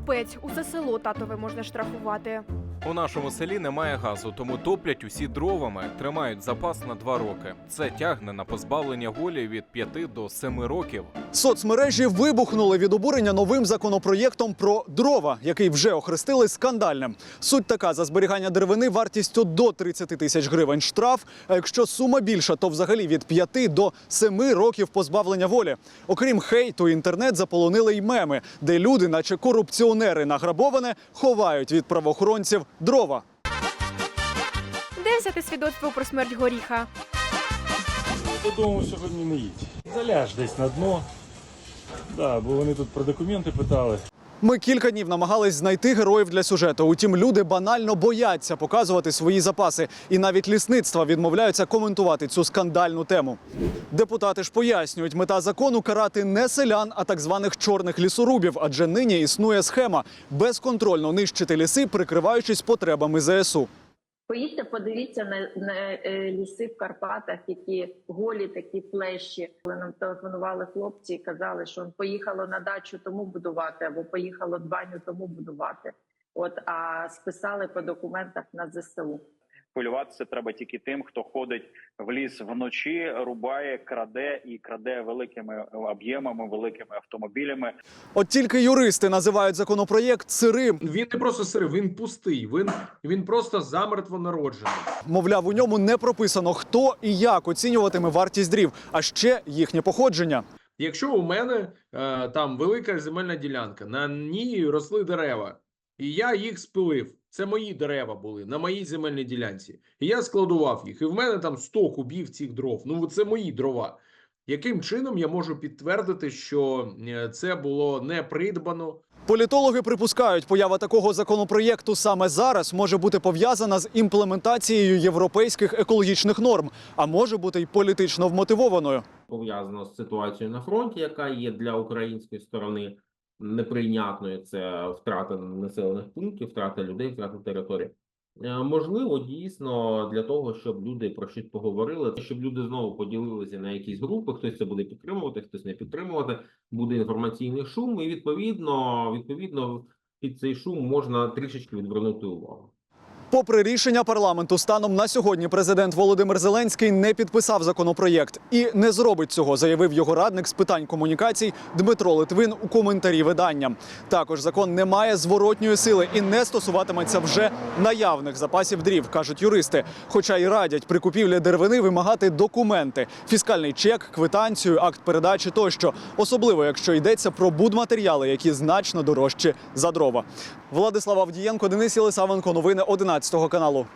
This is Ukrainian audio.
капець, усе село татове можна штрафувати. У нашому селі немає газу, тому топлять усі дровами, тримають запас на два роки. Це тягне на позбавлення волі від 5 до 7 років. Соцмережі вибухнули від обурення новим законопроєктом про дрова, який вже охрестили скандальним. Суть така: за зберігання деревини вартістю до 30 тисяч гривень штраф. А якщо сума більша, то взагалі від 5 до 7 років позбавлення волі. Окрім хейту, інтернет заполонили й меми, де люди, наче корупціонери награбоване, ховають від правоохоронців дрова. Де взяти свідоцтво про смерть горіха? Додому сьогодні не їдь. Заляж десь на дно. Да, бо вони тут про документи питали. Ми кілька днів намагались знайти героїв для сюжету. Утім, люди банально бояться показувати свої запаси, і навіть лісництва відмовляються коментувати цю скандальну тему. Депутати ж пояснюють, мета закону карати не селян, а так званих чорних лісорубів, адже нині існує схема безконтрольно нищити ліси, прикриваючись потребами ЗСУ. Поїдьте, подивіться на, на е, ліси в Карпатах, які голі такі плещі. Коли нам телефонували хлопці і казали, що поїхало на дачу тому будувати, або поїхало в баню тому будувати. От а списали по документах на ЗСУ. Хвилюватися треба тільки тим, хто ходить в ліс вночі, рубає, краде і краде великими об'ємами, великими автомобілями. От тільки юристи називають законопроєкт сирим. Він не просто сирий, він пустий. Він, він просто замертво народжений. Мовляв, у ньому не прописано, хто і як оцінюватиме вартість дрів, а ще їхнє походження. Якщо у мене е, там велика земельна ділянка, на ній росли дерева, і я їх спилив. Це мої дерева були на моїй земельній ділянці. І я складував їх. І в мене там 100 кубів цих дров. Ну, це мої дрова. Яким чином я можу підтвердити, що е, це було не придбано, Політологи припускають, поява такого законопроєкту саме зараз може бути пов'язана з імплементацією європейських екологічних норм, а може бути й політично вмотивованою. пов'язано з ситуацією на фронті, яка є для української сторони неприйнятною. Це втрата населених пунктів, втрата людей, втрата території. Е, Можливо, дійсно для того, щоб люди про щось поговорили, щоб люди знову поділилися на якісь групи, хтось це буде підтримувати, хтось не підтримувати. Буде інформаційний шум, і відповідно, відповідно, під цей шум можна трішечки відвернути увагу. Попри рішення парламенту, станом на сьогодні президент Володимир Зеленський не підписав законопроєкт і не зробить цього, заявив його радник з питань комунікацій Дмитро Литвин у коментарі видання. Також закон не має зворотньої сили і не стосуватиметься вже наявних запасів дрів, кажуть юристи. Хоча й радять при купівлі деревини вимагати документи: фіскальний чек, квитанцію, акт передачі тощо, особливо якщо йдеться про будматеріали, які значно дорожчі за дрова. Владислав Авдієнко, Денис Єлисавенко, новини 11 каналу.